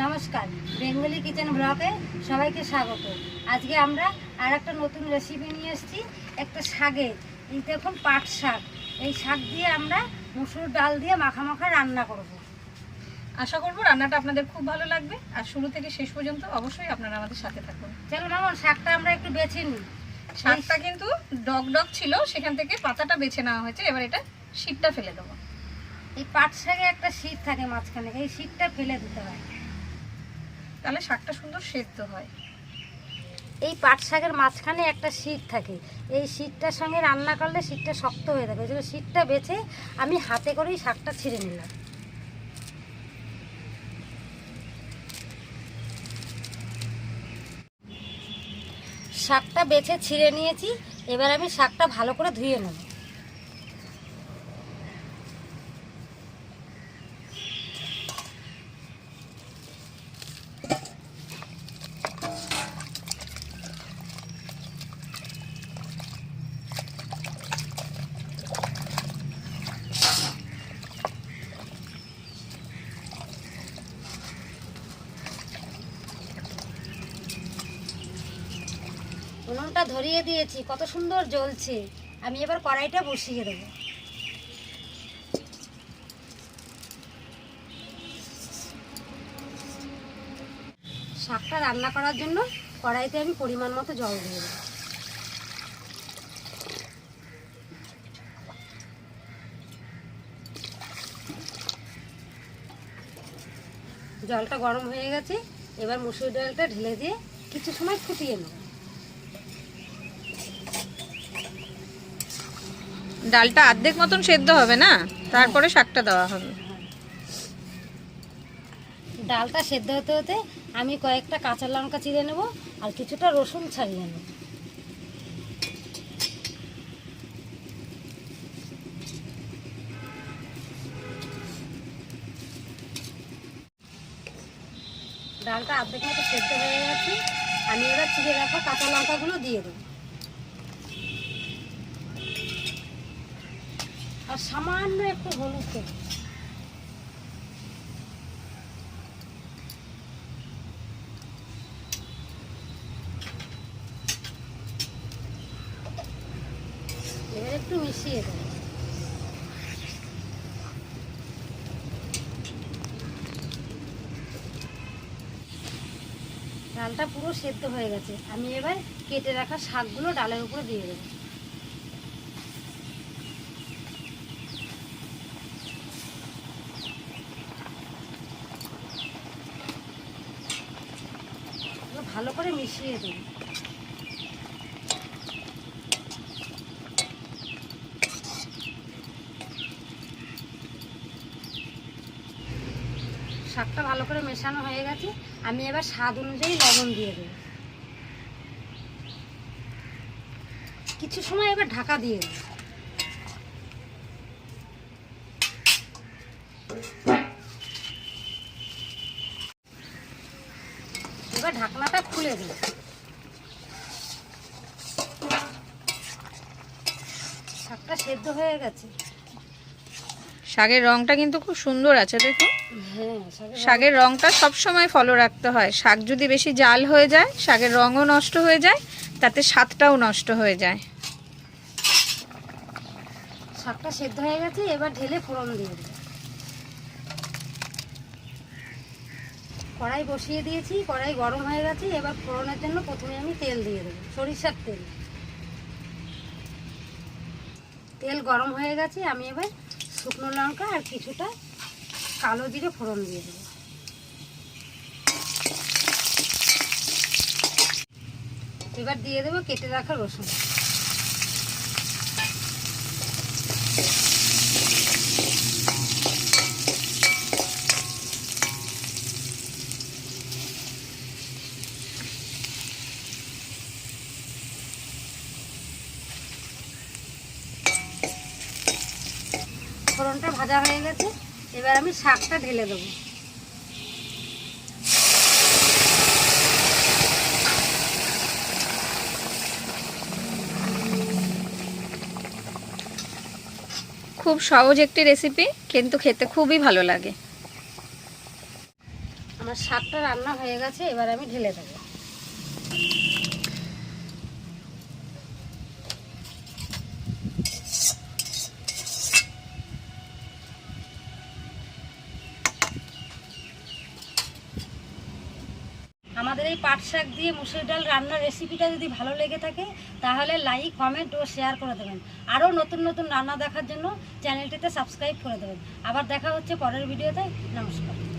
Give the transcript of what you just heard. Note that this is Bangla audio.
নমস্কার বেঙ্গলি কিচেন ব্লকে সবাইকে স্বাগত। আজকে আমরা আর একটা নতুন রেসিপি নিয়ে এসেছি একটা শাকের এই দেখুন পাট শাক। এই শাক দিয়ে আমরা মুসুর ডাল দিয়ে মাখা মাখা রান্না করব। আশা করব রান্নাটা আপনাদের খুব ভালো লাগবে। আর শুরু থেকে শেষ পর্যন্ত অবশ্যই আপনারা আমাদের সাথে থাকুন। চলো মামন শাকটা আমরা একটু বেছে নিই। শাকটা কিন্তু ডগ ডগ ছিল সেখান থেকে পাতাটা বেছে নেওয়া হয়েছে। এবার এটা শীতটা ফেলে দেবো। এই পাট শাকে একটা শীত থাকে মাঝখানে এই শীতটা ফেলে দিতে হয়। তাহলে শাকটা সুন্দর সেদ্ধ হয়। এই পাট শাকের মাঝখানে একটা শীত থাকে। এই শীতটার সঙ্গে রান্না করলে শীতটা শক্ত হয়ে থাকে। ওই শীতটা বেছে আমি হাতে করেই শাকটা ছিঁড়ে নিলাম। শাকটা বেছে ছিঁড়ে নিয়েছি। এবার আমি শাকটা ভালো করে ধুয়ে নেব। উনুনটা ধরিয়ে দিয়েছি, কত সুন্দর জ্বলছে। আমি এবার কড়াইটা বসিয়ে দেবো। শাকটা রান্না করার জন্য কড়াইতে আমি পরিমাণ মতো জল দিয়ে দেবো। জলটা গরম হয়ে গেছে, এবার মুসুর ডালটা ঢেলে দিয়ে কিছু সময় ফুটিয়ে নেব। ডালটা অর্ধেক মতন সেদ্ধ হবে না? তারপরে শাকটা দেওয়া হবে। ডালটা সেদ্ধ হতে হতে আমি কয়েকটা কাঁচা লঙ্কা চিড়ে নেব আর কিছুটা রসুন ছাড়িয়ে নেব। ডালটা অর্ধেক মতো সেদ্ধ হয়ে গেছে। আমি এবার চিড়ে রাখা কাঁচা লঙ্কাগুলো দিয়ে দেবো। আর সামান্য একটু হলুদ এবার একটু মিশিয়ে দেবো ডালটা পুরো সেদ্ধ হয়ে গেছে। আমি এবার কেটে রাখা শাকগুলো ডালের উপরে দিয়ে দেবো। ভালো করে মিশিয়ে দেবো শাকটা ভালো করে মেশানো হয়ে গেছে। আমি এবার স্বাদ অনুযায়ী লবণ দিয়ে দেবো। কিছু সময় এবার ঢাকা দিয়ে দেবো। ঢাকনাটা খুলে দেবো শাকটা সেদ্ধ হয়ে গেছে। শাকের রংটা কিন্তু খুব সুন্দর আছে দেখো হ্যাঁ শাকের রংটা সব সময় ফলো রাখতে হয়। শাক যদি বেশি জাল হয়ে যায় শাকের রঙও নষ্ট হয়ে যায় তাতে স্বাদটাও নষ্ট হয়ে যায়। শাকটা সেদ্ধ হয়ে গেছে এবার ঢেলে ফোড়ন দিয়ে দেবো কড়াই বসিয়ে দিয়েছি, কড়াই গরম হয়ে গেছে, এবার ফোড়নের জন্য প্রথমে আমি তেল দিয়ে দেবো, সরিষার তেল। তেল গরম হয়ে গেছে, আমি এবার শুকনো লঙ্কা আর কিছুটা কালো জিরে ফোড়ন দিয়ে দেবো। এবার দিয়ে দেবো কেটে রাখা রসুন। ফোড়নটা ভাজা হয়ে গেছে। এবার আমি শাকটা ঢেলে দেবো। খুব সহজ একটি রেসিপি কিন্তু খেতে খুবই ভালো লাগে। আমার শাকটা রান্না হয়ে গেছে এবার আমি ঢেলে দেবো। আমাদের এই পাট শাক দিয়ে মুসুর ডাল রান্নার রেসিপিটা যদি ভালো লেগে থাকে, তাহলে লাইক কমেন্ট ও শেয়ার করে দেবেন। আরও নতুন নতুন রান্না দেখার জন্য চ্যানেলটিতে সাবস্ক্রাইব করে দেবেন। আবার দেখা হচ্ছে পরের ভিডিওতে নমস্কার।